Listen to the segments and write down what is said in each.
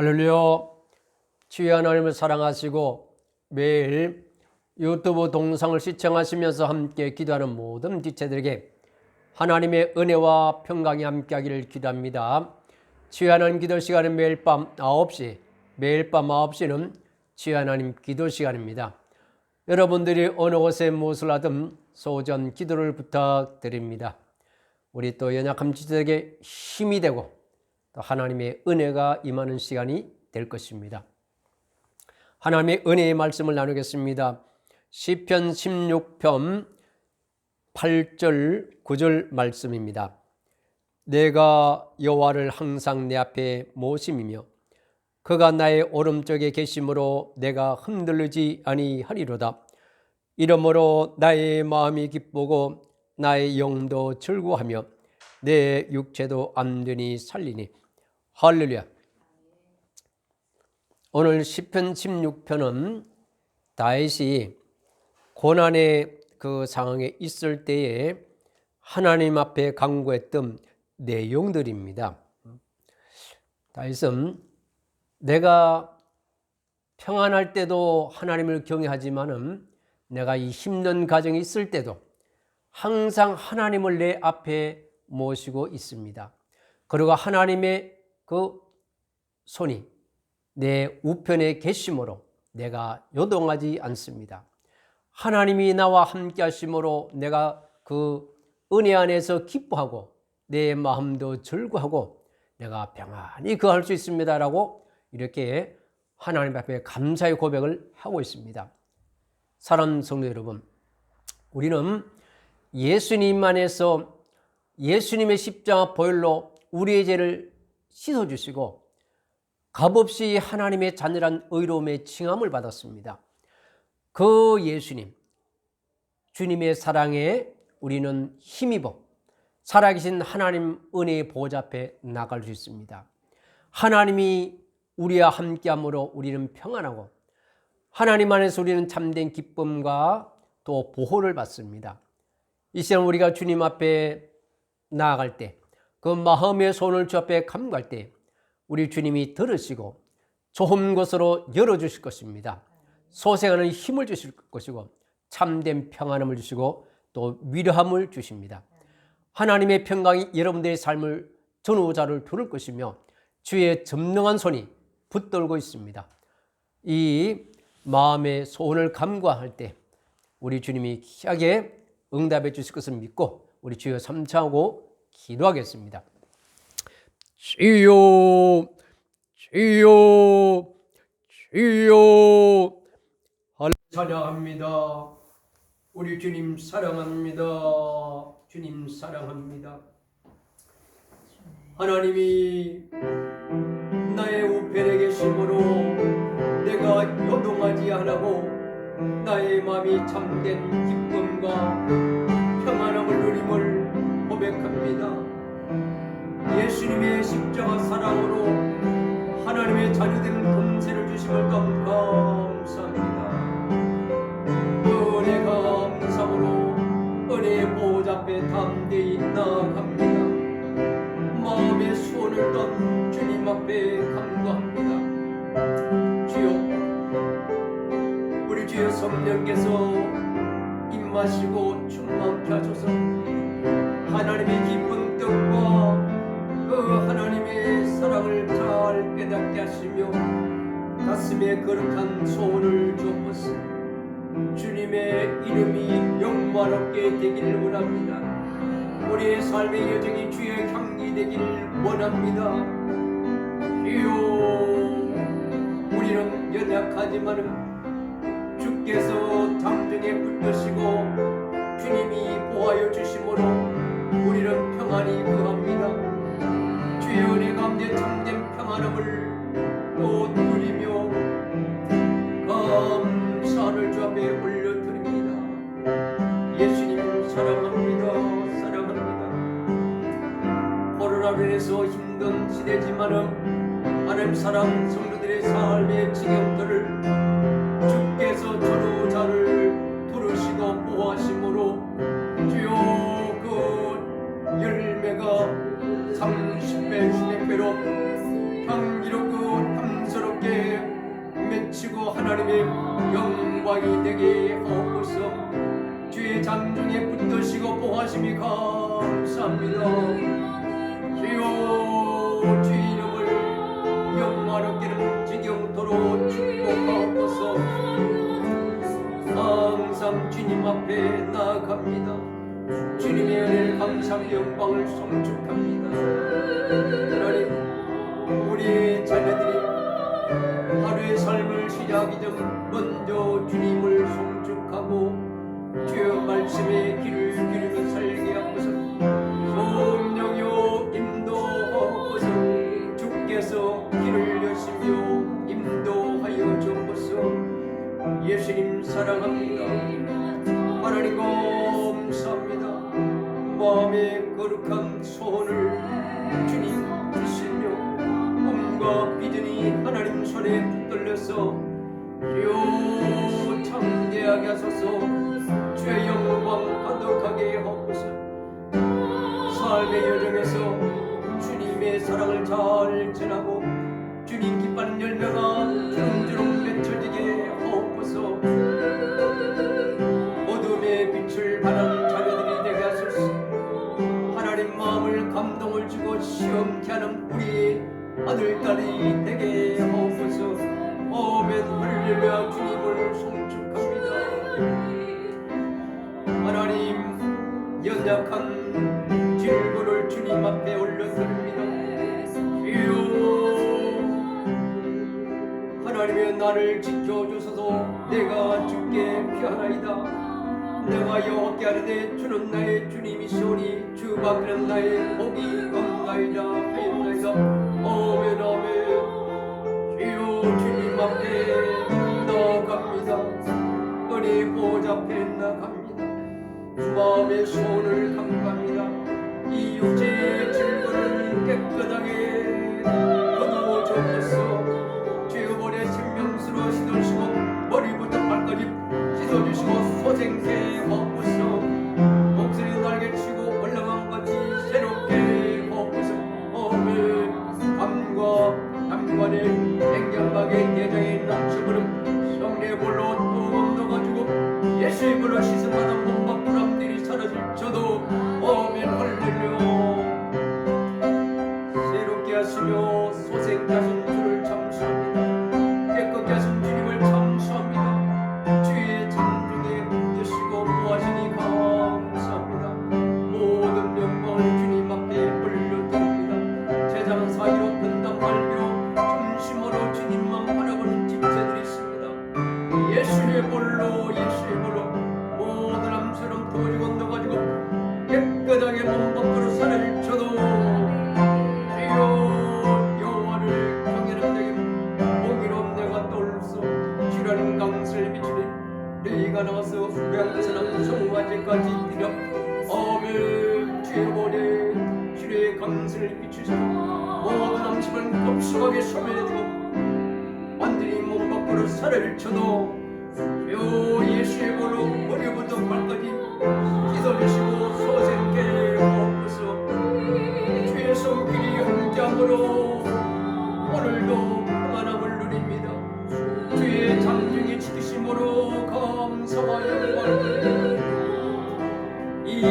할렐루야. 주의 하나님을 사랑하시고 매일 유튜브 동상을 시청하시면서 함께 기도하는 모든 지체들에게 하나님의 은혜와 평강이 함께하기를 기도합니다. 주의 하나님 기도 시간은 매일 밤 9시, 매일 밤 9시는 주의 하나님 기도 시간입니다. 여러분들이 어느 곳에 무엇을 하든 소전 기도를 부탁드립니다. 우리 또 연약한 지체들에게 힘이 되고 또 하나님의 은혜가 임하는 시간이 될 것입니다. 하나님의 은혜의 말씀을 나누겠습니다. 시편 16편 8절 9절 말씀입니다. 내가 여호와를 항상 내 앞에 모심이며 그가 나의 오른쪽에 계심으로 내가 흔들리지 아니하리로다. 이러므로 나의 마음이 기쁘고 나의 영도 즐거하며 내 육체도 안전히 살리니 할렐루야. 오늘 시편 16편은 다윗이 고난의 그 상황에 있을 때에 하나님 앞에 간구했던 내용들입니다. 다윗은 내가 평안할 때도 하나님을 경외하지만은 내가 이 힘든 가정이 있을 때도 항상 하나님을 내 앞에 모시고 있습니다. 그리고 하나님의 그 손이 내 우편에 계심으로 내가 요동하지 않습니다. 하나님이 나와 함께 하심으로 내가 그 은혜 안에서 기뻐하고 내 마음도 즐거하고 내가 평안히 거할 수 있습니다라고 이렇게 하나님 앞에 감사의 고백을 하고 있습니다. 사랑 성도 여러분, 우리는 예수님 안에서 예수님의 십자가 보혈로 우리의 죄를 씻어주시고 값없이 하나님의 자녀란 의로움의 칭함을 받았습니다. 그 예수님, 주님의 사랑에 우리는 힘입어 살아계신 하나님 은혜의 보좌 앞에 나갈 수 있습니다. 하나님이 우리와 함께함으로 우리는 평안하고 하나님 안에서 우리는 참된 기쁨과 또 보호를 받습니다. 이 시간 우리가 주님 앞에 나아갈 때, 그 마음의 손을 주 앞에 감갈 때, 우리 주님이 들으시고 좋은 것으로 열어주실 것입니다. 소생하는 힘을 주실 것이고, 참된 평안함을 주시고, 또 위로함을 주십니다. 하나님의 평강이 여러분들의 삶을 전후자를 두를 것이며, 주의 전능한 손이 붙들고 있습니다. 이 마음의 소원을 감과할 때, 우리 주님이 귀하게 응답해 주실 것을 믿고 우리 주여 삼창하고 기도하겠습니다. 주여 주여 주여 찬양합니다. 우리 주님 사랑합니다. 주님 사랑합니다. 하나님이 나의 우편에 계심으로 내가 요동하지 않고 나의 마음이 참된 기쁨과 평안함을 누림을 고백합니다. 예수님의 십자가 사랑으로 하나님의 자녀된 금세를 주심을 감사합니다. 그 은혜 감사로 은혜의 보좌 앞에 담대히 나아갑니다. 마음의 수원을 떤 주님 앞에 감사합니다. 주여 우리 주여 성령께서 입 마시고 충만케 하소서 하나님의 깊은 뜻과 그 하나님의 사랑을 잘 깨닫게 하시며 가슴에 거룩한 소원을 주옵소서. 주님의 이름이 영광롭게 되기를 원합니다. 우리의 삶의 여정이 주의 향기 되기를 원합니다. 주여 우리는 연약하지만은 주께서 장등에 붙드시고 주님이 보하여 주심으로 우리는 평안히 거합니다. 주의 은혜 가운데 참된 평안함을 또 누리며 감사를 주 앞에 올려드립니다. 예수님 사랑합니다. 사랑합니다. 코로나로 인해서 힘든 시대지만은 하나님 사랑 성도들의 삶의 지경들을 영광이 되게 하옵소서 주의 장중에 붙드시고 보하심이 감사합니다. 주여 주의 이름을 영화롭게는 지경토록 축복하옵소서 항상 주님 앞에 나아갑니다. 주님의 은혜를 감사하며 영광을 송축합니다. 하나님 우리의 자녀들이 하루의 삶을 시작하기 전 먼저 주님을 송 하게 하소서 주의 영광 가득하게 하옵소서. 삶의 여정에서 주님의 사랑을 잘 전하고 주님 기뻐하는 열매가 주렁주렁 맺혀지게 하옵소서. 어둠의 빛을 발하는 자녀들이 되게 하소서. 하나님 마음을 감동을 주고 시험케 하는 우리 아들 딸이 되게 하옵소서. 아멘. 할렐루야. 주님 나를 지켜주소서. 내가 주께 피하나이다. 내가 여호와께 하는데 주는 나의 주님이시오니 주 밖에는 나의 복이 없나이다 하였나이다. 아멘 아멘. 주여 주님 앞에 나아갑니다. 은혜 보좌 앞에 나갑니다. 주 마음의 소원을 강구합니다 담관의 냉장막의 대장에 남치부름 성례 볼로 또 엎어가지고 예수의 물로 씻음받아 아멘 주의 강슬 비추시고 모든 암심을 급속하게 소멸해주고 완전히 몸 밖으로 살을 쳐도 요 예수의 보로 머리부터 발까지 씻어주시고 소생케 하옵소서. 주의 손길이 형장으로 오늘도 평안함을 누립니다. 주의 장중에 지키심으로 감사와 영광을 이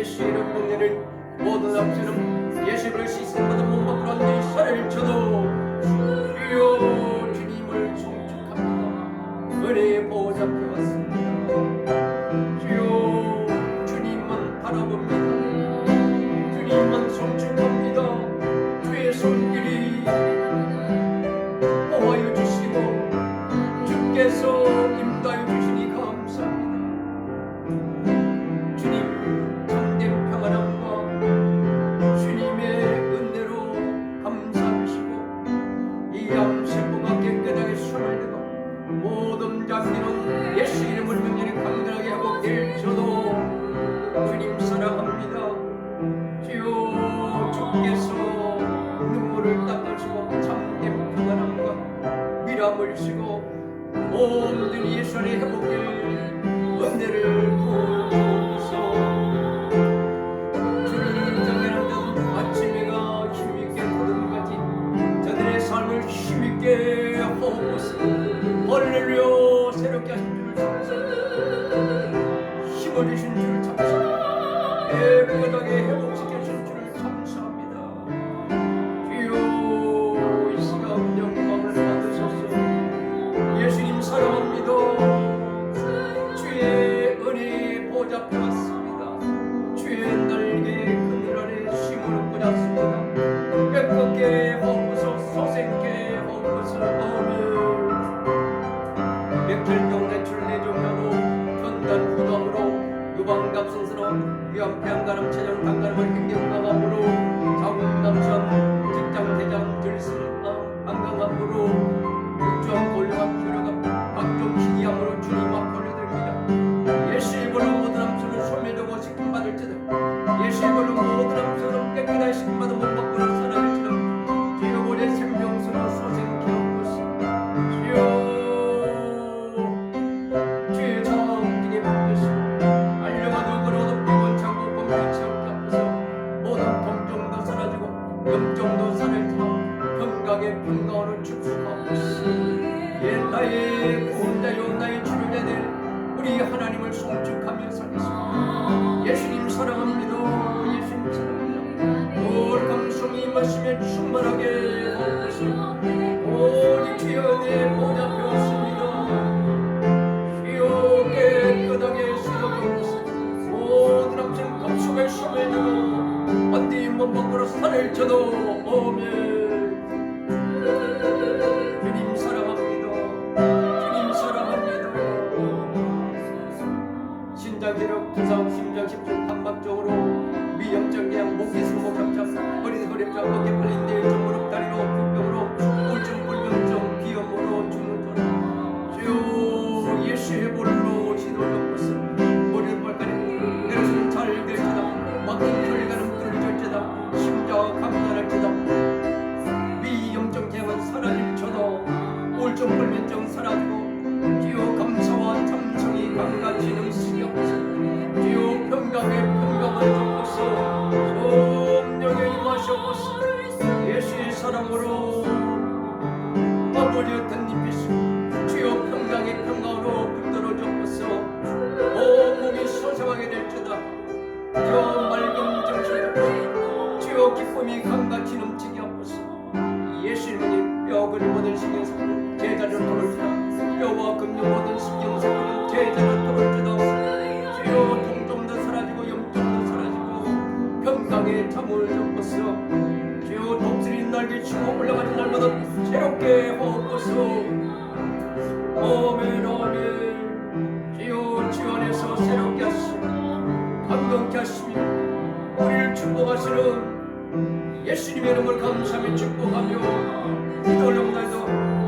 예수 이름 능력을 모든 악수는 예수를 씻은 모든 몸과 그런 일사를 쳐도 주여 주님을 송축합니다. 은혜의 보호자 펴왔습니다. 주님만 바라봅니다. 주님만 송축합니다. 주의 손길이 보호하여 주시고 주께서 담으시고 모든 예선의 회복을 은혜를 부어 영종도 산을 타 평강의 평강을 축복하고 옛날의 구원자요 나의 주를 내는 우리 하나님을 송축하며 살겠습니다. 몸으로 살을 쳐도 오면 몸의 너를 지옥 지원에서 새롭게 하시고 감동케 하시며 우리를 축복하시는 예수님의 이름을 감사하며 축복하며 기도를 날도